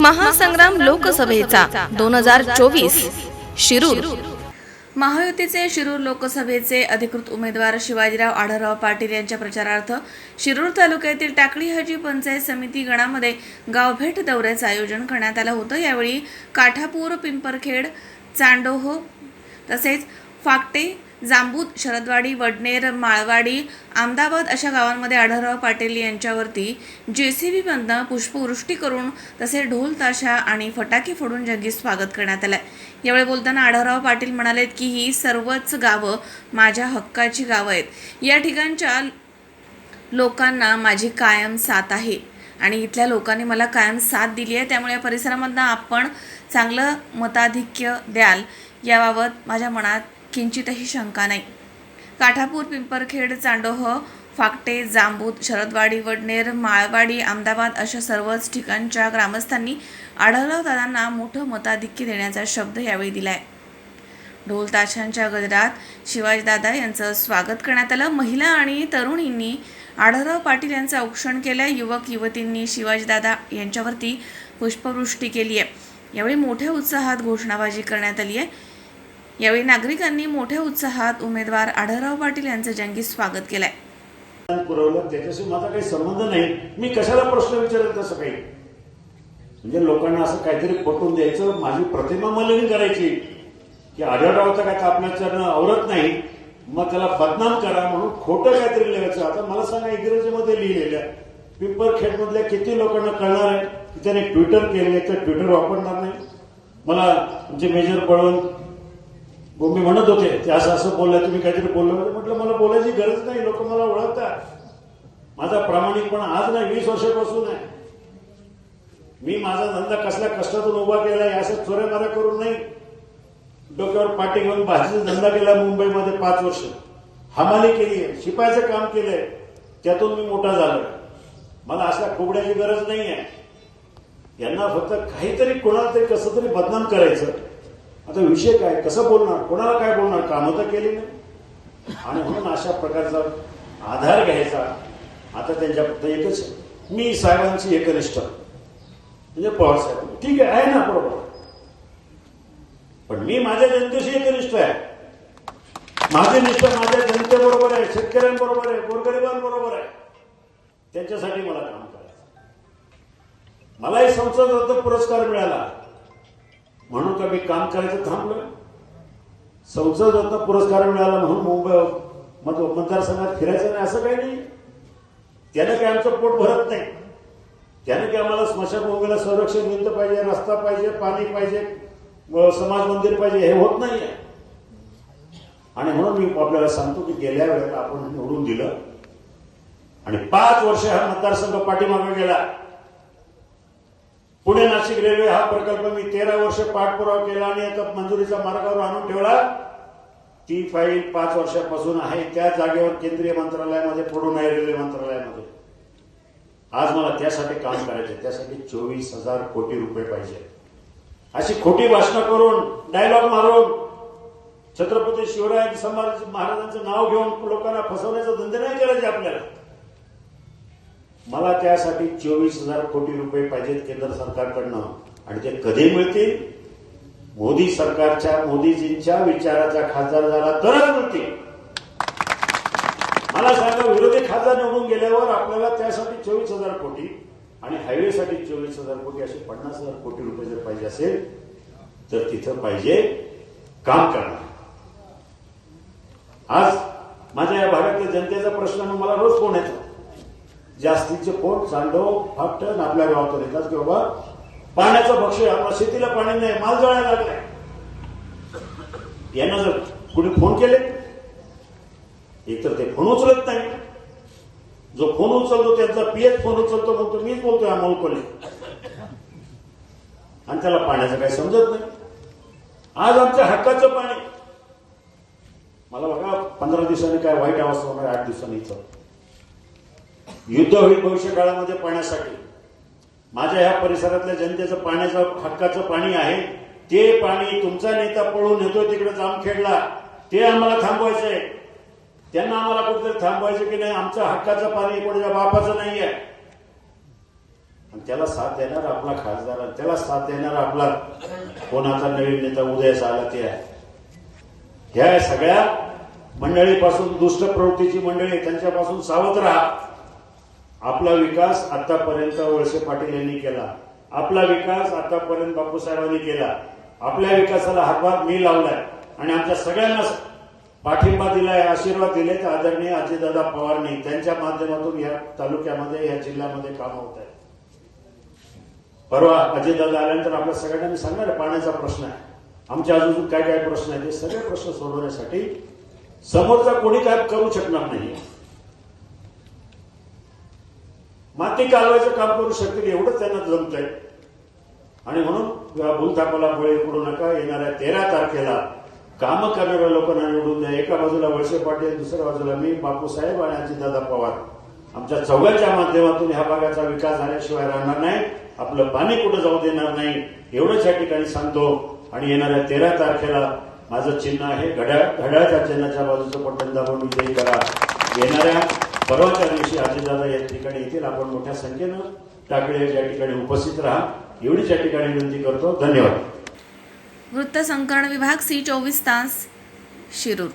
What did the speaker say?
महासंग्राम लोकसभेचा दोन हजार चोवीस. शिरूर. महायुतीचे शिरूर लोकसभेचे अधिकृत उमेदवार शिवाजीराव आढळराव पाटील यांच्या प्रचारार्थ शिरूर तालुक्यातील टाकळी हजी पंचायत समिती गणामध्ये गावभेट दौऱ्याचं आयोजन करण्यात आलं होतं. यावेळी काठापूर पिंपरखेड चांडोह तसेच फाकटे जांबूत शरदवाडी वडनेर माळवाडी अहमदाबाद अशा गावांमध्ये आढळराव पाटील यांच्यावरती जे सी जेसीबीमधनं पुष्पवृष्टी करून तसे ढोल ताशा आणि फटाके फोडून जंगी स्वागत करण्यात आलं यावेळी बोलताना आढळराव पाटील म्हणालेत की ही सर्वच गावं माझ्या हक्काची गावं आहेत. या ठिकाणच्या लोकांना माझी कायम साथ आहे आणि इथल्या लोकांनी मला कायम साथ दिली आहे. त्यामुळे या परिसरामधनं आपण चांगलं मताधिक्य द्याल याबाबत माझ्या मनात किंचितही शंका नाही. काठापूर पिंपरखेड चांडोह फाकटे जांबूत शरदवाडी वडनेर माळवाडी अहमदाबाद अशा सर्वच ठिकाणच्या ग्रामस्थांनी आढळराव दादांना मोठं मताधिक्य देण्याचा शब्द यावेळी दिलाय. ढोल ताशांच्या गजरात शिवाजीदादा यांचं स्वागत करण्यात आलं. महिला आणि तरुणींनी आढळराव पाटील यांचं औक्षण केलं युवक युवतींनी शिवाजीदादा यांच्यावरती पुष्पवृष्टी केली आहे यावेळी मोठ्या उत्साहात घोषणाबाजी करण्यात आली आहे यावेळी नागरिकांनी मोठ्या उत्साहात उमेदवार आढळराव पाटील यांचं जंगी स्वागत केलंय. पुरवलं त्याच्याशी माझा काही संबंध नाही. मी कशाला प्रश्न विचारेल तसं काही? म्हणजे लोकांना असं काहीतरी पटवून द्यायचं माझी प्रतिमा मलिन करायची. की आढळरावचं काय आपल्याच्यानं आवरत नाही. मग त्याला बदनाम करा म्हणून खोटं काहीतरी लिहायचं. आता मला सांगा इंग्रजीमध्ये लिहिलेल्या पिंपरखेड मधल्या किती लोकांना कळणार आहे? की त्याने ट्विटर केले तर ट्विटर वापरणार नाही? मला म्हणजे मेजर बळवंत गोमी म्हणत होते ते असं असं बोललं तुम्ही काहीतरी बोललं होतं म्हणजे म्हटलं मला बोलायची गरज नाही लोक मला ओळखतात. माझा प्रामाणिकपणा आज नाही वीस वर्षापासून आहे. मी माझा धंदा कसल्या कष्टातून उभा केला आहे असं चोऱ्या मला करून नाही. डोक्यावर पाठी घेऊन भाजीचा धंदा केला मुंबईमध्ये पाच वर्ष. हमाली केली आहे शिपायचं काम केलंय त्यातून मी मोठा झालो मला असल्या खोबड्याची गरज नाही आहे यांना फक्त काहीतरी कोणाला तरी कसं तरी बदनाम करायचं. आता विषय काय? कसं बोलणार? कोणाला काय बोलणार? कामं तर केली नाही आणि म्हणून अशा प्रकारचा आधार घ्यायचा. आता त्यांच्या फक्त एकच मी साहेबांची एकनिष्ठ. म्हणजे पवारसाहेब ठीक आहे आहे ना बरोबर. पण मी माझ्या जनतेशी एकनिष्ठ आहे. माझी निष्ठा माझ्या जनतेबरोबर आहे शेतकऱ्यांबरोबर आहे गोरगरिबांबरोबर आहे. त्यांच्यासाठी मला काम करायचं. मलाही संसद रत्न पुरस्कार मिळाला. म्हणून का मी काम करायचं थांबलोय. संसद रत्न पुरस्कार मिळाला म्हणून मुंबई मत- मतदारसंघात फिरायचं नाही असं काही नाही. त्यानं काही आमचं पोट भरत नाही. त्यानं काही आम्हाला स्मशानभूमीला संरक्षण भिंत पाहिजे रस्ता पाहिजे पाणी पाहिजे व समाज मंदिर पाहिजे हे होत नाहीये. आणि म्हणून मी आपल्याला सांगतो की गेल्या वेळेला आपण निवडून दिलं. आणि पाच वर्ष हा मतदारसंघ पाठीमागे गेला. पुणे नाशिक रेल्वे हा प्रकल्प मी तेरा वर्ष पाठपुरावा केला आणि आता मंजुरीचा मार्गावर आणून ठेवला. ती फाईल पाच वर्षापासून आहे. त्या जागेवर केंद्रीय मंत्रालयामध्ये पडून आहे रेल्वे मंत्रालयामध्ये. आज मला त्यासाठी काम करायचे त्यासाठी चोवीस हजार कोटी रुपये पाहिजे. अशी खोटी भाषणं करून डायलॉग मारून छत्रपती शिवराय संभाजी महाराजांचं नाव घेऊन लोकांना फसवण्याचा धंदे नाही करायचे आपल्याला. मला त्यासाठी चोवीस हजार कोटी रुपये पाहिजेत केंद्र सरकारकडनं. आणि ते कधी मिळतील? मोदी सरकारच्या मोदीजींच्या विचाराचा खासदार झाला तरच मिळतील. मला सांगा विरोधी खासदार निवडून गेल्यावर आपल्याला त्यासाठी चोवीस हजार कोटी आणि हायवेसाठी चोवीस हजार कोटी असे पन्नास हजार कोटी रुपये जर पाहिजे असेल तर तिथं पाहिजे काम करणार. आज माझ्या या भागातल्या जनतेचा प्रश्न मला रोज फोन येतो. जास्तीचे पोट सांडव फाट आपल्या गावात येतात की बाबा पाण्याचं भक्ष्य आपल्या शेतीला पाणी नाही माल जळायला लागलाय. यांना जर कुणी फोन केले एकतर ते फोन उचलत नाही. जो फोन उचलतो त्यांचा पीएच फोन उचलतो म्हणतो मीच बोलतोय अमोल कोले. आणि त्याला पाण्याचं काही समजत नाही. आज आमच्या हक्काचं पाणी. मला बघा पंधरा दिवसांनी काय वाईट अवस्था होणार आठ दिवसांनी इथं. युद्ध होईल भविष्य काळामध्ये पाण्यासाठी माझ्या ह्या परिसरातल्या जनतेचं पाण्याचं हक्काचं पाणी आहे. ते पाणी तुमचा नेता पळून येतोय तिकडे जामखेडला. ते आम्हाला थांबवायचंय. त्यांना आम्हाला कुठेतरी थांबवायचं की नाही आमचं हक्काचं पाणी कोणाच्या बापाचं नाही आहे आणि त्याला साथ देणार आपला खासदार त्याला साथ देणार आपला कोणाचा नवीन नेता उदयास आला ते आहे. ह्या सगळ्या मंडळीपासून दुष्ट प्रवृत्तीची मंडळी त्यांच्यापासून सावध राहा. आपला विकास आतापर्यंत वळसे पाटील यांनी केला. आपला विकास आतापर्यंत बापूसाहेबांनी केला. आपल्या विकासाला हातभार मी लावलाय. आणि आमच्या सगळ्यांना पाठिंबा दिलाय आशीर्वाद दिले तर आदरणीय अजितदादा पवारनी. त्यांच्या माध्यमातून या तालुक्यामध्ये या जिल्ह्यामध्ये काम होत आहे. परवा अजितदादा आल्यानंतर आपल्या सगळ्यांना मी सांगणार पाण्याचा प्रश्न आहे. आमच्या अजून काय काय प्रश्न आहेत ते सगळे प्रश्न सोडवण्यासाठी समोरचा कोणी काय करू शकणार नाही. माती कालवायचं काम करू शकतील एवढंच त्यांना जमत आहे आणि म्हणून या भूलथापाला बळी पडू नका. येणाऱ्या तेरा तारखेला कामं करणाऱ्या लोकांना निवडून द्या. एका बाजूला वळसे पाटील दुसऱ्या बाजूला मी बापूसाहेब आणि अजितदादा पवार. आमच्या चौघांच्या माध्यमातून ह्या भागाचा विकास झाल्याशिवाय राहणार नाही. आपलं पाणी कुठं जाऊ देणार नाही एवढंच या ठिकाणी सांगतो. आणि येणाऱ्या तेरा तारखेला माझं चिन्ह आहे. घड्याळ घड्याळच्या चिन्हाच्या बाजूचं पटन दाबून विजयी करा. येणाऱ्या परवाच्या दिवशी आजीदादा या ठिकाणी येतील. आपण मोठ्या संख्येनं टाकळे या ठिकाणी उपस्थित राहा. एवढीच या ठिकाणी विनंती करतो. धन्यवाद. वृत्त संकरण विभाग सी चोवीस तास शिरूर.